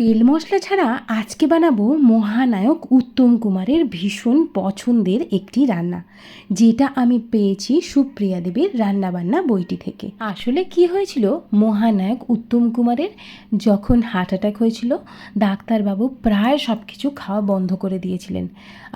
তেল মশলা ছাড়া আজকে বানাবো মহানায়ক উত্তম কুমারের ভীষণ পছন্দের একটি রান্না, যেটা আমি পেয়েছি সুপ্রিয়া দেবীর রান্নাবান্না বইটি থেকে। আসলে কি হয়েছিল? মহানায়ক উত্তম কুমারের যখন হার্ট অ্যাটাক হয়েছিল, ডাক্তারবাবু প্রায় সব কিছু খাওয়া বন্ধ করে দিয়েছিলেন।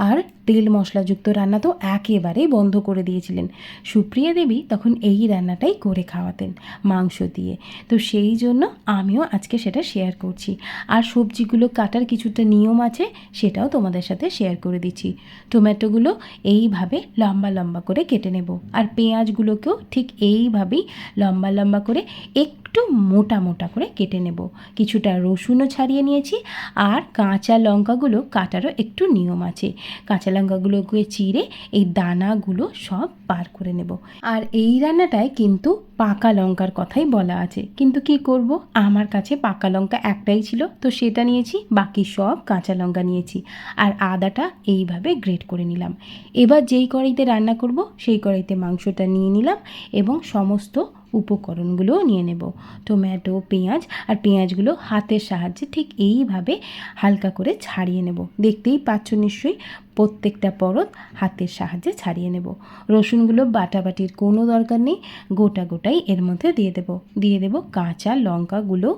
আর তেল মশলাযুক্ত রান্না তো একেবারেই বন্ধ করে দিয়েছিলেন। সুপ্রিয়া দেবী তখন এই রান্নাটাই করে খাওয়াতেন মাংস দিয়ে। তো সেই জন্য আমিও আজকে সেটা শেয়ার করছি। আর সবজিগুলো কাটার কিছুটা নিয়ম আছে, সেটাও তোমাদের সাথে শেয়ার করে দিচ্ছি। টমেটোগুলো এইভাবে লম্বা লম্বা করে কেটে নেব। আর পেঁয়াজগুলোকেও ঠিক এইভাবেই লম্বা লম্বা করে একটু মোটা মোটা করে কেটে নেব। কিছুটা রসুনও ছাড়িয়ে নিয়েছি আর কাঁচা লঙ্কাগুলো কাটারও একটু নিয়ম আছে। কাঁচা লঙ্কাগুলোকে চিড়ে এই দানাগুলো সব বার করে নেব। আর এই রান্নাটায় কিন্তু পাকা লঙ্কার কথাই বলা আছে। কিন্তু কি করব? আমার কাছে পাকা লঙ্কা একটাই ছিল, তো সেটা নিয়েছি, বাকি সব কাঁচা লঙ্কা নিয়েছি। আর আদাটা এইভাবে গ্রেট করে নিলাম। এবার যেই কড়াইতে রান্না করব, সেই কড়াইতে মাংসটা নিয়ে নিলাম এবং সমস্ত উপকরণগুলোও নিয়ে নেব। টমেটো, পেঁয়াজ আর পেঁয়াজগুলো হাতের সাহায্যে ঠিক এইভাবে হালকা করে ছাড়িয়ে নেব। দেখতেই পাচ্ছ নিশ্চয়ই প্রত্যেকটা পরত হাতের সাহায্যে ছাড়িয়ে নেব। রসুনগুলো বাটাবাটির কোনো দরকার নেই, গোটা গোটাই এর মধ্যে দিয়ে দেব। দিয়ে দেব কাঁচা লঙ্কাগুলো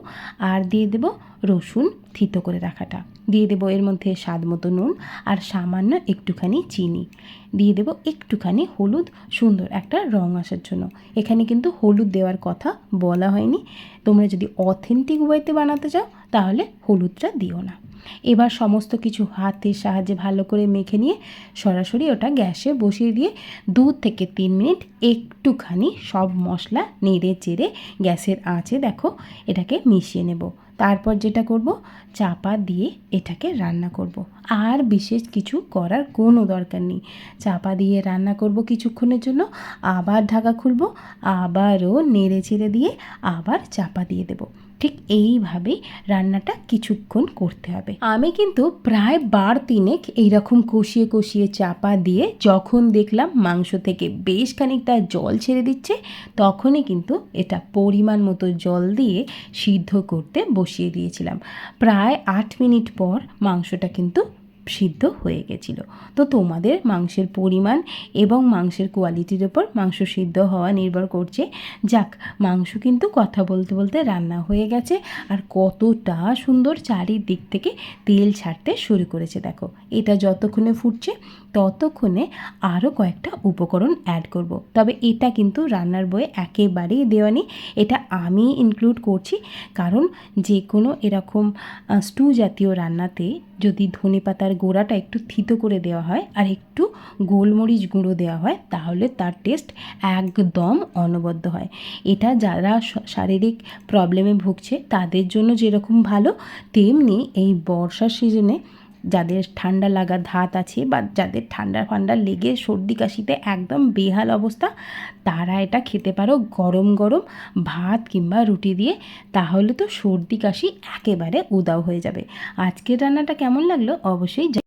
আর দিয়ে দেব রসুন থিতো করে রাখাটা। দিয়ে দেবো এর মধ্যে স্বাদ মতো নুন আর সামান্য একটুখানি চিনি। দিয়ে দেবো একটুখানি হলুদ, সুন্দর একটা রং আসার জন্য। এখানে কিন্তু হলুদ দেওয়ার কথা বলা হয়নি। তোমরা যদি অথেন্টিক ওয়েতে বানাতে চাও, তাহলে হলুদটা দিও না। এবার সমস্ত কিছু হাতের সাহায্যে ভালো করে মেখে নিয়ে সরাসরি ওটা গ্যাসে বসিয়ে দিয়ে দু থেকে তিন মিনিট একটুখানি সব মশলা নেড়ে চেড়ে গ্যাসের আঁচে দেখো এটাকে মিশিয়ে নেব। তারপর যেটা করব, চাপা দিয়ে এটাকে রান্না করব। আর বিশেষ কিছু করার কোনো দরকার নেই। চাপা দিয়ে রান্না করব কিছুক্ষণের জন্য, আবার ঢাকা খুলব, আবারও নেড়ে চেড়ে দিয়ে আবার চাপা দিয়ে দেবো। ঠিক এইভাবে রান্নাটা কিছুক্ষণ করতে হবে। আমি কিন্তু প্রায় বার তিনেক এইরকম কষিয়ে কষিয়ে চাপা দিয়ে যখন দেখলাম মাংস থেকে বেশ খানিকটা জল ছেড়ে দিচ্ছে, তখনই কিন্তু এটা পরিমাণ মতো জল দিয়ে সিদ্ধ করতে বসিয়ে দিয়েছিলাম। প্রায় আট মিনিট পর মাংসটা কিন্তু সিদ্ধ হয়ে গেছিল। তো তোমাদের মাংসের পরিমাণ এবং মাংসের কোয়ালিটির ওপর মাংস সিদ্ধ হওয়া নির্ভর করছে। যাক, মাংস কিন্তু কথা বলতে বলতে রান্না হয়ে গেছে আর কতটা সুন্দর চারিদিক থেকে তেল ছাড়তে শুরু করেছে দেখো। এটা যতক্ষণে ফুটছে ততক্ষণে আরও কয়েকটা উপকরণ অ্যাড করব। তবে এটা কিন্তু রান্নার বইয়ে একেবারেই দেওয়া নেই। এটা আমি ইনক্লুড করছি কারণ যে কোনো এরকম স্টু জাতীয় রান্নাতে যদি ধনে পাতার গোড়াটা একটু থিতো করে দেওয়া হয় আর একটু গোলমরিচ গুঁড়ো দেওয়া হয়, তাহলে তার টেস্ট একদম অনবদ্য হয়। এটা যারা শারীরিক প্রবলেমে ভুগছে, তাদের জন্য যেরকম ভালো, তেমনি এই বর্ষার সিজনে যাদের ঠান্ডা লাগা ধাত আছে বা যাদের ঠান্ডা ফান্ডা লেগে সর্দি কাশিতে একদম বেহাল অবস্থা, তারা এটা খেতে পারো গরম গরম ভাত কিংবা রুটি দিয়ে, তাহলে তো সর্দি কাশি একেবারে উদাও হয়ে যাবে। আজকের রান্নাটা কেমন লাগল? অবশ্যই